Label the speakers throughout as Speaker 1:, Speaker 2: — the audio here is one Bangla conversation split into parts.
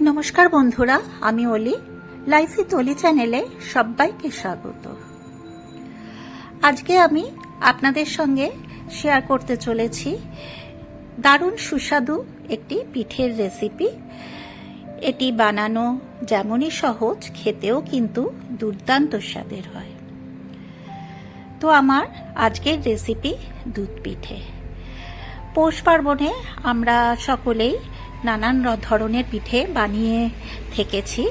Speaker 1: নমস্কার বন্ধুরা, আমি অলি। লাইফ উইথ অলি চ্যানেলে সবাইকে স্বাগত। আজকে আমি আপনাদের সঙ্গে শেয়ার করতে চলেছি দারুণ সুস্বাদু একটি পিঠের রেসিপি। এটি বানানো যেমনই সহজ, খেতেও কিন্তু দুর্দান্ত স্বাদের হয়। তো আমার আজকের রেসিপি দুধ পিঠে। পৌষ পার্বণে আমরা সকলেই নানান ধরনের পিঠে বানিয়ে থেকেছি।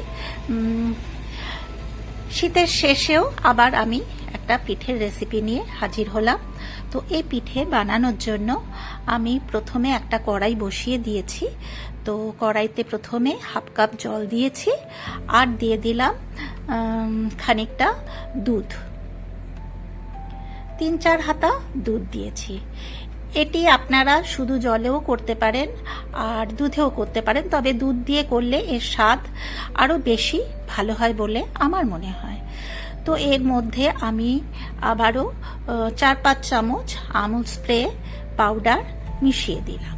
Speaker 1: শীতের শেষেও আবার আমি একটা পিঠের রেসিপি নিয়ে হাজির হলাম। তো এই পিঠে বানানোর জন্য আমি প্রথমে একটা কড়াই বসিয়ে দিয়েছি। তো কড়াইতে প্রথমে হাফ কাপ জল দিয়েছি আর দিয়ে দিলাম খানিকটা দুধ। তিন চার হাতা দুধ দিয়েছি। এটি আপনারা শুধু জলেও করতে পারেন আর দুধেও করতে পারেন, তবে দুধ দিয়ে করলে এর স্বাদ আরও বেশি ভালো হয় বলে আমার মনে হয়। তো এর মধ্যে আমি আবারও চার পাঁচ চামচ আমুল স্প্রে পাউডার মিশিয়ে দিলাম।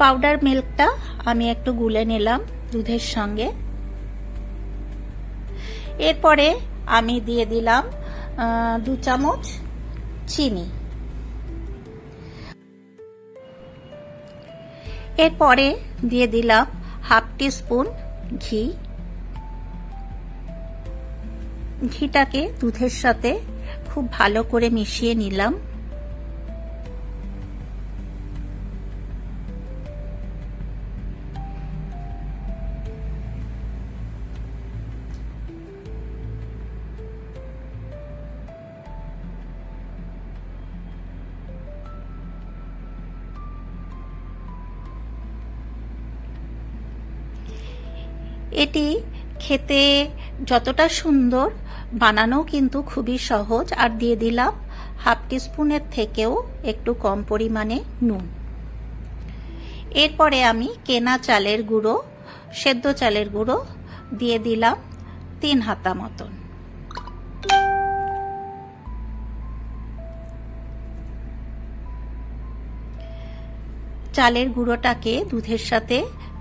Speaker 1: পাউডার মিল্কটা আমি একটু গুলে নিলাম দুধের সঙ্গে। এরপরে আমি দিয়ে দিলাম দু চামচ চিনি। এরপরে দিয়ে দিলাম হাফ টি স্পুন ঘি। ঘিটাকে দুধের সাথে খুব ভালো করে মিশিয়ে নিলাম। এটি খেতে যতটা সুন্দর, বানানো কিন্তু খুবই সহজ। আর দিয়ে দিলাম হাফ টিস্পুনের থেকেও একটু কম পরিমাণে নুন। এরপরে আমি কেনা চালের গুঁড়ো, সেদ্ধ চালের গুঁড়ো দিয়ে দিলাম তিন হাতা মতন। চালের গুঁড়োটাকে দুধের সাথে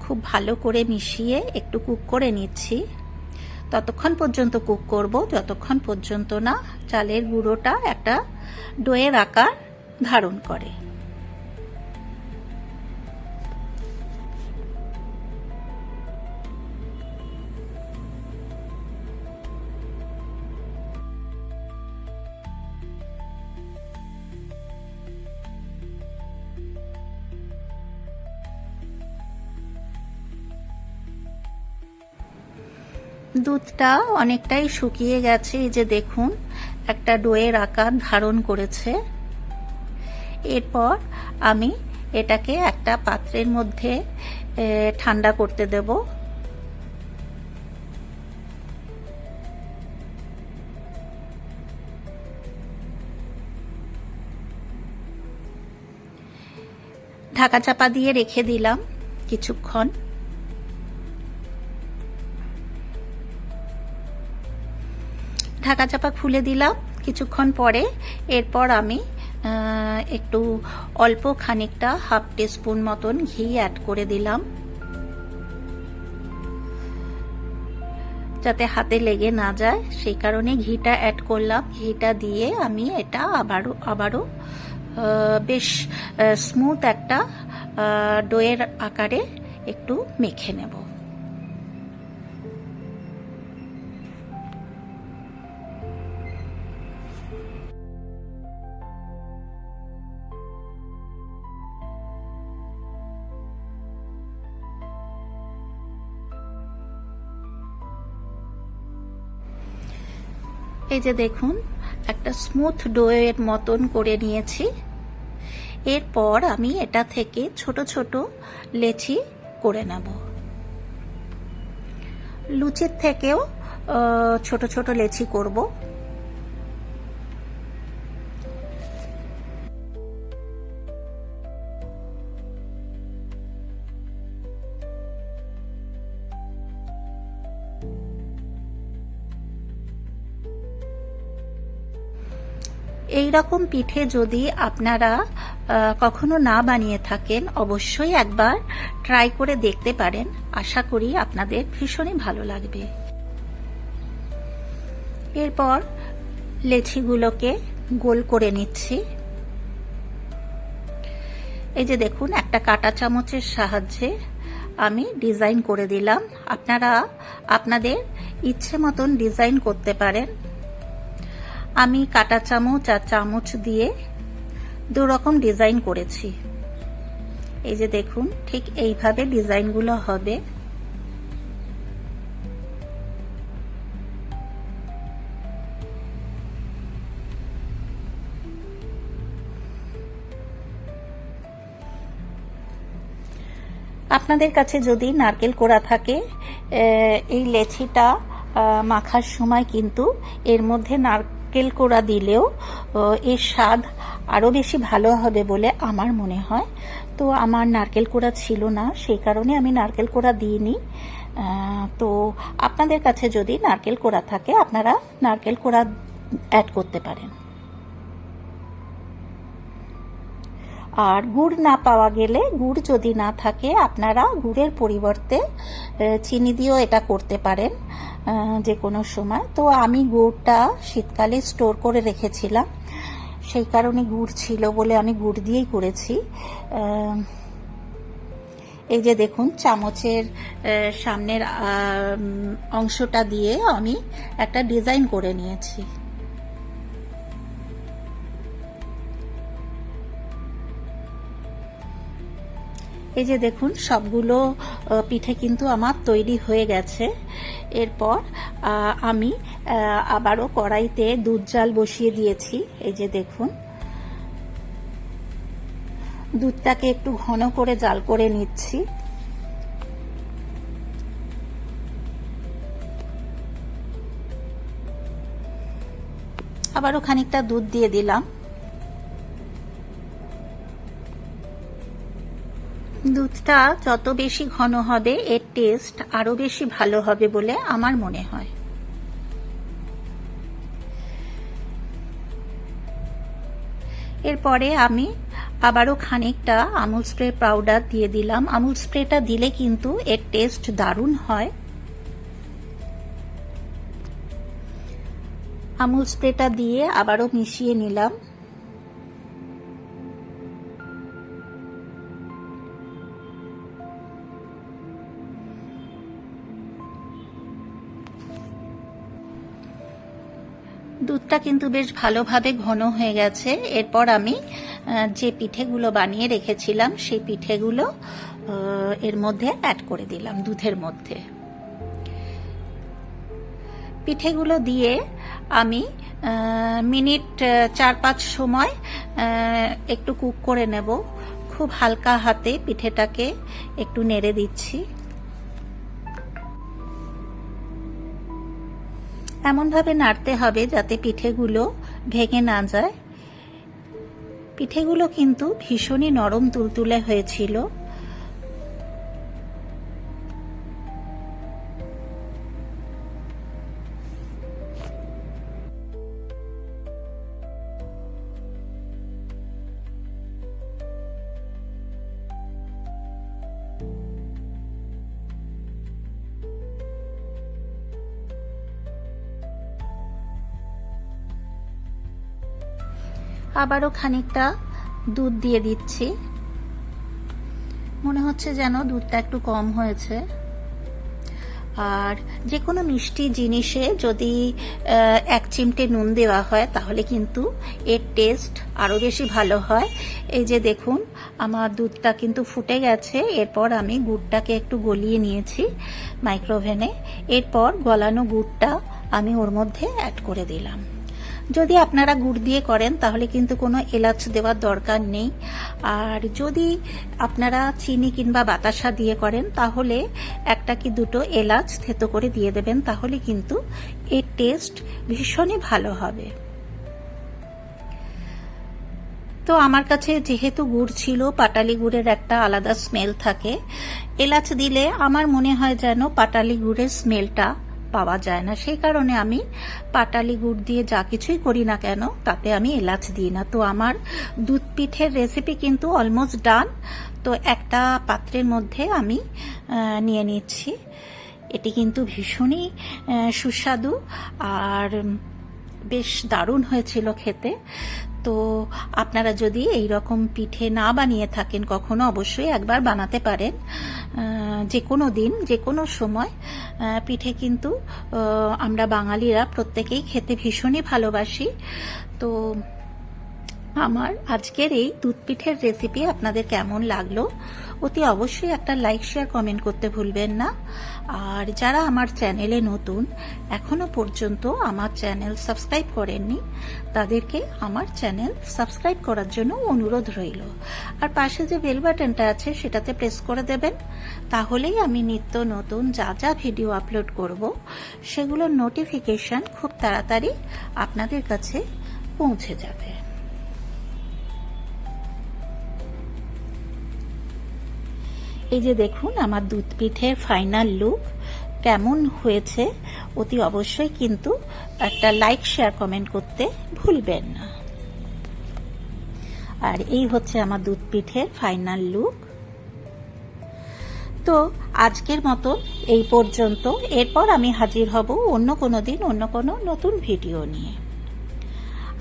Speaker 1: খুব ভালো করে মিশিয়ে একটু কুক করে নিচ্ছি। ততক্ষণ পর্যন্ত কুক করব, যতক্ষণ পর্যন্ত না চালের গুঁড়োটা একটা ডোয়ের আকার ধারণ করে। দুধটা অনেকটাই শুকিয়ে গেছে, এই যে দেখুন, একটা ডোয়ের আকার ধারণ করেছে। এরপর আমি এটাকে একটা পাত্রের মধ্যে ঠান্ডা করতে দেব। ঢাকা চাপা দিয়ে রেখে দিলাম কিছুক্ষণ। ঢাকা চাপা খুলে দিলাম কিছুক্ষণ পরে। এরপর আমি একটু অল্প খানিকটা হাফ টিস্পুন মতন ঘি অ্যাড করে দিলাম। যাতে হাতে লেগে না যায়, সেই কারণে ঘিটা অ্যাড করলাম। ঘিটা দিয়ে আমি এটা আবারও আবারও বেশ স্মুথ একটা ডোয়ের আকারে একটু মেখে নেব। এই যে দেখুন, একটা স্মুথ ডোয়ের মতন করে নিয়েছি। এরপর আমি এটা থেকে ছোট ছোট লেচি করে নেব। লুচির থেকেও ছোট ছোট লেচি করব। এই রকম পিঠে যদি আপনারা কখনো না বানিয়ে থাকেন, অবশ্যই একবার ট্রাই করে দেখতে পারেন। আশা করি আপনাদের ভীষণই ভালো লাগবে। এরপর লেচিগুলোকে গোল করে নিচ্ছি। এই যে দেখুন, একটা কাটা চামচের সাহায্যে আমি ডিজাইন করে দিলাম। আপনারা, আপনাদের ইচ্ছে মতন ডিজাইন করতে পারেন। আমি কাটা চামচ আর চামচ দিয়ে দু রকম ডিজাইন করেছি। এই যে দেখুন, ঠিক এইভাবে ডিজাইনগুলো হবে। আপনাদের কাছে যদি নারকেল কোড়া থাকে এই লেচিটা মাখার সময় কিন্তু এর মধ্যে নারকেল কোড়া দিলেও এর স্বাদ আরও বেশি ভালো হবে বলে আমার মনে হয়। তো আমার নারকেল কোড়া ছিল না, সেই কারণে আমি নারকেল কোড়া দিইনি। তো আপনাদের কাছে যদি নারকেল কোড়া থাকে, আপনারা নারকেল কোড়া অ্যাড করতে পারেন। আর গুড় না পাওয়া গেলে গুড় যদি না থাকে, আপনারা গুড়ের পরিবর্তে চিনি দিয়েও এটা করতে পারেন যে কোনো সময়। তো আমি গুড়টা শীতকালে স্টোর করে রেখেছিলাম। সেই কারণে গুড় ছিল বলে আমি গুড় দিয়েই করেছি। এই যে দেখুন, চামচের সামনের অংশটা দিয়ে আমি একটা ডিজাইন করে নিয়েছি। এই যে দেখুন, সবগুলো পিঠে কিন্তু আমার তৈরি হয়ে গেছে। এরপর আমি আবারও কড়াইতে দুধ জাল বসিয়ে দিয়েছি। এই যে দেখুন। দুধটাকে একটু ঘন করে জাল করে নিচ্ছি। আবারও খানিকটা দুধ দিয়ে দিলাম। দুধটা যত বেশি ঘন হবে, এর টেস্ট আরও বেশি ভালো হবে বলে আমার মনে হয়। এরপরে আমি আবারও খানিকটা আমুল স্প্রে পাউডার দিয়ে দিলাম। আমুল স্প্রেটা দিলে কিন্তু এর টেস্ট দারুণ হয়। আমুল স্প্রেটা দিয়ে আবারও মিশিয়ে নিলাম। দুধটা কিন্তু বেশ ভালোভাবে ঘন হয়ে গেছে। এরপর আমি যে পিঠেগুলো বানিয়ে রেখেছিলাম, সেই পিঠেগুলো এর মধ্যে অ্যাড করে দিলাম দুধের মধ্যে। পিঠেগুলো দিয়ে আমি মিনিট চার পাঁচ সময় একটু কুক করে নেব। খুব হালকা হাতে পিঠেটাকে একটু নেড়ে দিচ্ছি। এমনভাবে নাড়তে হবে যাতে পিঠেগুলো ভেঙে না যায়। পিঠেগুলো কিন্তু ভীষণই নরম তুলতুলে হয়েছিল। আবারও খানিকটা দুধ দিয়ে দিচ্ছি। মনে হচ্ছে যেন দুধটা একটু কম হয়েছে। আর যে কোনো মিষ্টি জিনিসে যদি এক চিমটে নুন দেওয়া হয়, তাহলে কিন্তু এর টেস্ট আরও বেশি ভালো হয়। এই যে দেখুন, আমার দুধটা কিন্তু ফুটে গেছে। এরপর আমি গুড়টাকে একটু গলিয়ে নিয়েছি মাইক্রোভেনে এরপর গলানো গুড়টা আমি ওর মধ্যে অ্যাড করে দিলাম। যদি আপনারা গুড় দিয়ে করেন, তাহলে কিন্তু কোনো এলাচ দেওয়ার দরকার নেই। আর যদি আপনারা চিনি কিংবা বাতাসা দিয়ে করেন, তাহলে একটা কি দুটো এলাচ থেতো করে দিয়ে দেবেন, তাহলে কিন্তু এর টেস্ট ভীষণই ভালো হবে। তো আমার কাছে যেহেতু গুড় ছিল, পাটালি গুড়ের একটা আলাদা স্মেল থাকে। এলাচ দিলে আমার মনে হয় যেন পাটালি গুড়ের স্মেলটা পাওয়া যায় না। সেই কারণে আমি পাটালি গুড় দিয়ে যা কিছুই করি না কেন, তাতে আমি এলাচ দিই না। তো আমার দুধ পিঠের রেসিপি কিন্তু অলমোস্ট ডান তো একটা পাত্রের মধ্যে আমি নিয়ে নিচ্ছি। এটি কিন্তু ভীষণই সুস্বাদু আর বেশ দারুণ হয়েছিল খেতে। তো আপনারা যদি এই রকম পিঠে না বানিয়ে থাকেন, কখনো অবশ্যই একবার বানাতে পারেন। যে কোনো দিন, যে কোনো সময়। পিঠে কিন্তু আমরা বাঙালিরা প্রত্যেকেই খেতে ভীষণই ভালোবাসি। তো আমার আজকের এই দুধ পিঠের রেসিপি আপনাদের কেমন লাগল? অতি অবশ্যই একটা লাইক শেয়ার কমেন্ট করতে ভুলবেন না। আর যারা আমার চ্যানেলে নতুন, এখনও পর্যন্ত আমার চ্যানেল সাবস্ক্রাইব করেননি, তাদেরকে আমার চ্যানেল সাবস্ক্রাইব করার জন্য অনুরোধ রইল। আর পাশে যে বেল বাটনটা আছে, সেটাতে প্রেস করে দেবেন। তাহলেই আমি নিত্য নতুন যা যা ভিডিও আপলোড করব, সেগুলোর নোটিফিকেশন খুব তাড়াতাড়ি আপনাদের কাছে পৌঁছে যাবে। এই যে দেখুন, আমার দুধ পিঠের ফাইনাল লুক কেমন হয়েছে, অতি অবশ্যই কিন্তু একটা লাইক শেয়ার কমেন্ট করতে ভুলবেন না। আর এই হচ্ছে আমার দুধ পিঠের ফাইনাল লুক তো আজকের মতো এই পর্যন্ত। এরপর আমি হাজির হব অন্য কোনো দিন, অন্য কোনো নতুন ভিডিও নিয়ে।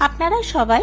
Speaker 1: আপনারা সবাই